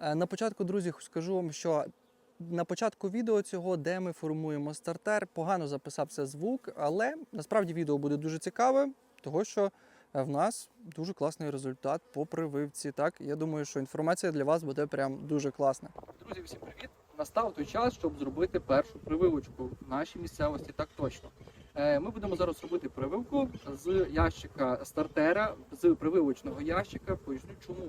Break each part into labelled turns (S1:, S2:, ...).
S1: Е, На початку, друзі, скажу вам, що на початку відео цього, де ми формуємо стартер, погано записався звук, але насправді відео буде дуже цікаве, того що е, в нас дуже класний результат по прививці. Так, я думаю, що інформація для вас буде прям дуже класна.
S2: Друзі, всім привіт! Настав той час, щоб зробити першу прививочку в нашій місцевості. Так точно. Е, Ми будемо зараз робити прививку з ящика стартера, з прививочного ящика. Поясню чому.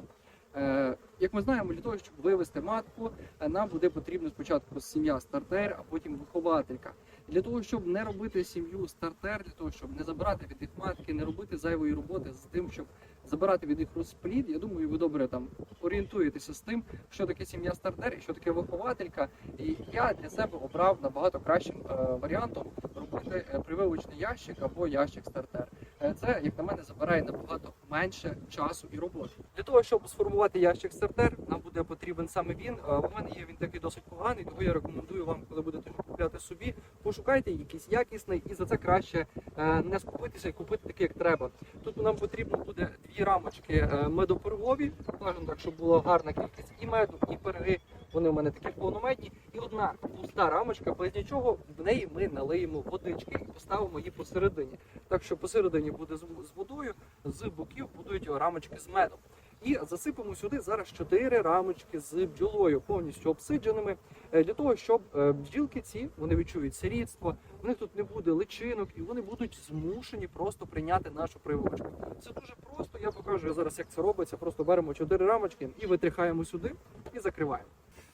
S2: Е, Як ми знаємо, для того, щоб вивести матку, е, нам буде потрібно спочатку сім'я стартер, а потім вихователька. Для того, щоб не робити сім'ю стартер, для того, щоб не забирати від них матки, не робити зайвої роботи з тим, щоб забирати від них розплід. Я думаю, ви добре там орієнтуєтеся з тим, що таке сім'я стартер і що таке вихователька. І я для себе обрав набагато кращим е, варіантом робити е, прививочний ящик або ящик стартер. Е, Це, як на мене, забирає набагато менше часу і роботи. Для того, щоб сформувати ящик стартер, нам буде потрібен саме він. Е, У мене є він такий досить поганий, тому я рекомендую вам, коли будете купляти собі, пошукайте якийсь якісний, і за це краще е, не скупитися і купити такий, як треба. Тут нам потрібно буде дві рамочки медопорогові, скажімо так, щоб була гарна кількість і меду, і пироги. Вони в мене такі повномедні. І одна пуста рамочка, без нічого, в неї ми налиємо водички і поставимо її посередині. Так що посередині буде з водою, з боків будуть рамочки з медом. І засипемо сюди зараз чотири рамочки з бджолою, повністю обсидженими, е, для того, щоб е, бджілки ці вони відчують сирітство, в них тут не буде личинок, і вони будуть змушені просто прийняти нашу прививочку. Це дуже просто. Я покажу зараз, як це робиться. Просто беремо чотири рамочки і витрихаємо сюди і закриваємо.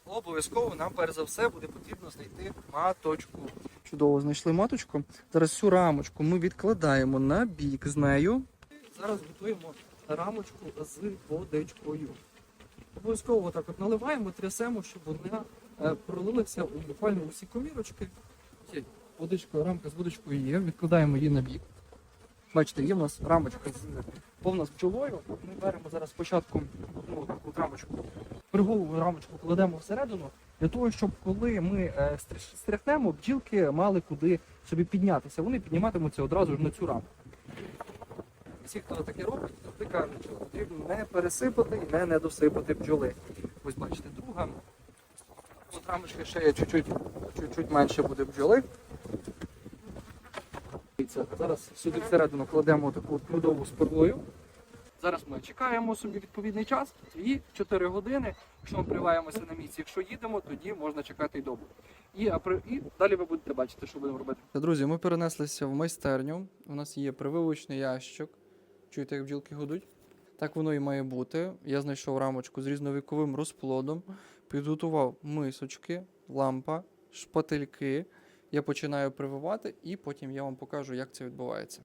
S2: Обов'язково нам перш за все буде потрібно знайти маточку.
S1: Чудово, знайшли маточку. Зараз цю рамочку ми відкладаємо на бік з нею.
S2: Зараз готуємо рамочку з водичкою. Обов'язково так от наливаємо, трясемо, щоб вона е, пролилася у буквально усі комірочки. Водичка, рамка з водичкою є, відкладаємо її на бік. Бачите, є в нас рамочка повна з бджолою. Ми беремо зараз спочатку одну таку рамочку, пергову рамочку кладемо всередину, для того, щоб коли ми е, стряхнемо, бджілки мали куди собі піднятися. Вони підніматимуться одразу ж на цю рамку. Всі, хто таке робить, завжди кажуть, що потрібно не пересипати і не недосипати бджоли. Ось бачите, друга. Тут рамочки ще є чуть-чуть, менше буде бджоли. Зараз сюди всередину кладемо таку трудову з перлою. Зараз ми чекаємо собі відповідний час і 4 години. Якщо ми приваємося на місці, якщо їдемо, тоді можна чекати й добу. І, і далі ви будете бачити, що будемо робити.
S1: Друзі, ми перенеслися в майстерню. У нас є прививочний ящик. Чуєте, як бджілки гудуть? Так воно і має бути. Я знайшов рамочку з різновіковим розплодом, підготував мисочки, лампа, шпательки. Я починаю прививати, і потім я вам покажу, як це відбувається.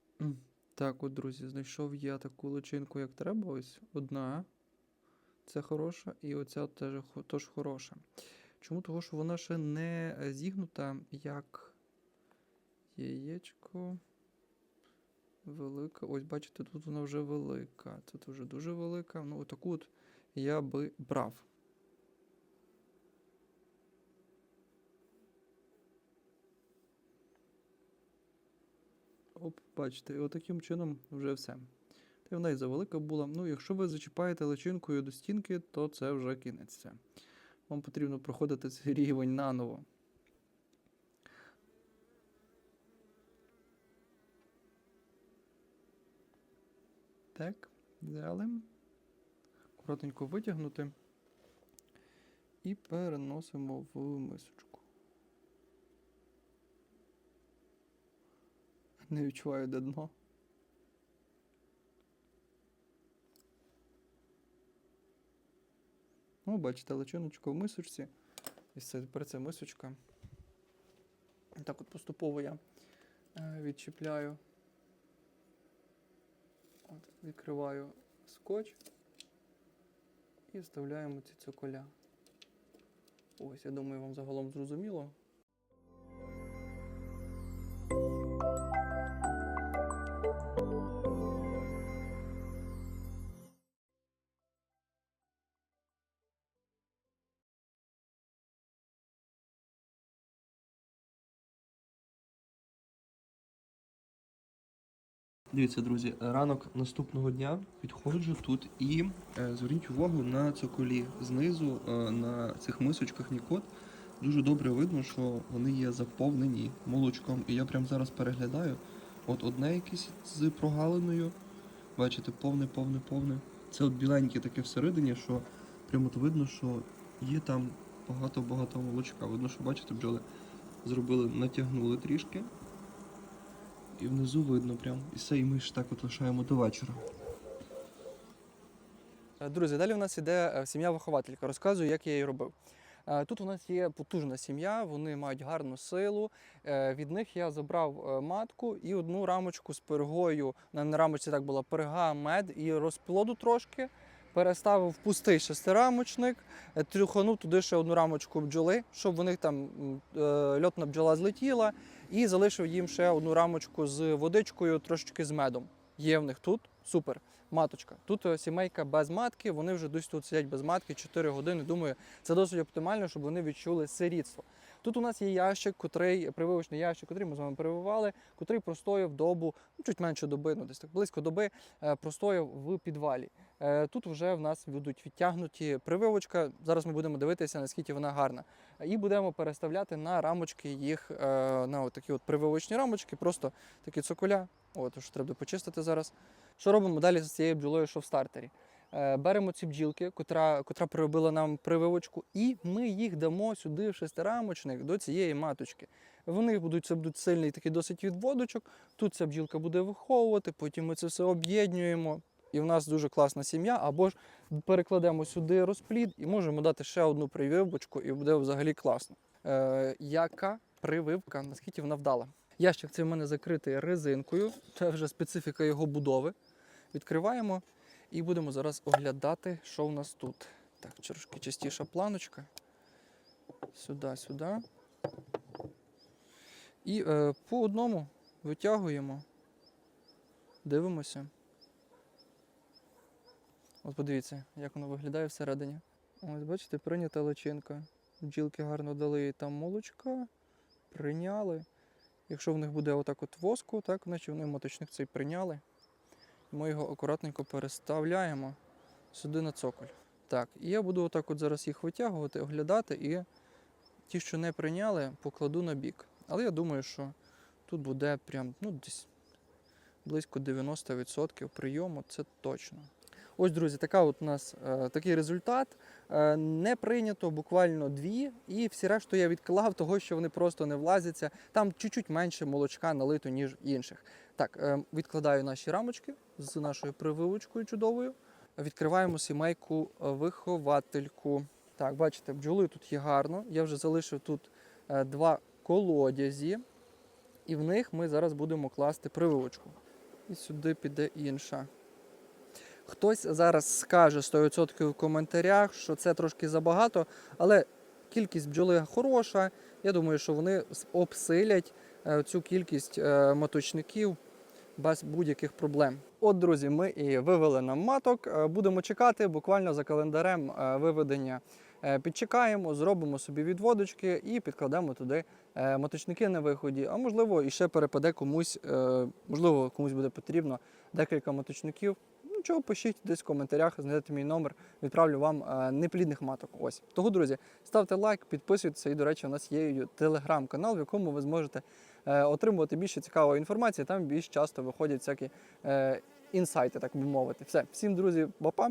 S1: Так, от, друзі, знайшов я таку личинку, як треба. Ось одна. Це хороша, і оця теж, теж хороша. Чому? Того, що вона ще не е, зігнута, як яєчко. Велика. Ось, бачите, тут вона вже велика. Тут вже дуже велика. Ну, отаку от я би брав. Оп, бачите, і отаким чином вже все. Та вона і завелика була. Ну, якщо ви зачіпаєте личинкою до стінки, то це вже кінець. Вам потрібно проходити цей рівень наново. Так, взяли. Коротенько витягнути. І переносимо в мисочку. Не відчуваю де дно. Ну, бачите, личиночка в мисочці. І це тепер це мисочка. Так от поступово я е, відчіпляю. От, відкриваю скотч і вставляємо ці цоколя. Ось, я думаю, вам загалом зрозуміло.
S3: Дивіться, друзі, ранок наступного дня підходжу тут і е, зверніть увагу на цоколі. Знизу е, на цих мисочках Нікот дуже добре видно, що вони є заповнені молочком. І я прямо зараз переглядаю. От одне якесь з прогалиною. Бачите, повне, повне, повне. Це от біленьке таке всередині, що прямо от видно, що є там багато-багато молочка. Видно, що бачите, бджоли зробили, натягнули трішки. І внизу видно прям. І все, і ми ж так от лишаємо до вечора.
S2: Е, Друзі, далі у нас іде е, сім'я-вихователька. Розказую, як я її робив. Е, Тут у нас є потужна сім'я, вони мають гарну силу. Від них я забрав матку і одну рамочку з пергою. На рамочці так була перга, мед і розплоду трошки. Переставив пустий шестирамочник, е, трюханув туди ще одну рамочку бджоли, щоб в них там е, льотна бджола злетіла, і залишив їм ще одну рамочку з водичкою, трошечки з медом. Є в них тут супер маточка. Тут е, сімейка без матки, вони вже десь тут сидять без матки 4 години. Думаю, це досить оптимально, щоб вони відчули сирітство. Тут у нас є ящик, котрий прививочний ящик, котрий ми з вами прививали, котрий простояв добу, ну чуть менше доби, ну десь так близько доби, е, простояв в підвалі. Е, Тут вже в нас будуть відтягнуті прививочка. Зараз ми будемо дивитися, наскільки вона гарна. І будемо переставляти на рамочки їх на такі от прививочні рамочки, просто такі цоколя. От, що треба почистити зараз. Що робимо далі з цією бджолою, що в стартері? Е, Беремо ці бджілки, котра, котра приробила нам прививочку, і ми їх дамо сюди в шестирамочник до цієї маточки. Вони будуть це будуть сильний такий досить відводочок. Тут ця бджілка буде виховувати, потім ми це все об'єднуємо. І в нас дуже класна сім'я, або ж перекладемо сюди розплід і можемо дати ще одну прививочку, і буде взагалі класно. Е, яка прививка, наскільки вона вдала? Ящик цей в мене закритий резинкою, це вже специфіка його будови. Відкриваємо і будемо зараз оглядати, що в нас тут. Так, трошки частіша планочка. Сюди, сюди. І е, по одному витягуємо, дивимося. От подивіться, як воно виглядає всередині. Ось, бачите, прийнята личинка. Бджілки гарно дали їй там молочка, прийняли. Якщо в них буде отак от воску, так, значить вони моточник цей прийняли. Ми його акуратненько переставляємо сюди на цоколь. Так, і я буду отак от зараз їх витягувати, оглядати, і ті, що не прийняли, покладу на бік. Але я думаю, що тут буде прям ну, десь близько 90% прийому, це точно. Ось, друзі, така от у нас е, такий результат. Е, не прийнято буквально дві, і всі решту я відклав, того що вони просто не влазяться. Там чуть-чуть менше молочка налито, ніж інших. Так, е, відкладаю наші рамочки з нашою прививочкою чудовою. Відкриваємо сімейку виховательку. Так, бачите, бджоли тут є гарно. Я вже залишив тут два колодязі, і в них ми зараз будемо класти прививочку. І сюди піде інша. Хтось зараз скаже 100% в коментарях, що це трошки забагато, але кількість бджоли хороша. Я думаю, що вони обсилять е, цю кількість е, маточників без будь-яких проблем. От, друзі, ми і вивели нам маток. Е, Будемо чекати буквально за календарем виведення. Підчекаємо, зробимо собі відводочки і підкладемо туди маточники на виході. А можливо, і ще перепаде комусь, можливо, комусь буде потрібно декілька маточників. Нічого, пишіть десь в коментарях, знайдете мій номер, відправлю вам е, неплідних маток. Ось. Того, друзі, ставте лайк, підписуйтеся. І, до речі, у нас є телеграм-канал, в якому ви зможете е, отримувати більше цікавої інформації. Там більш часто виходять всякі е, інсайти, так би мовити. Все, всім, друзі, бапа.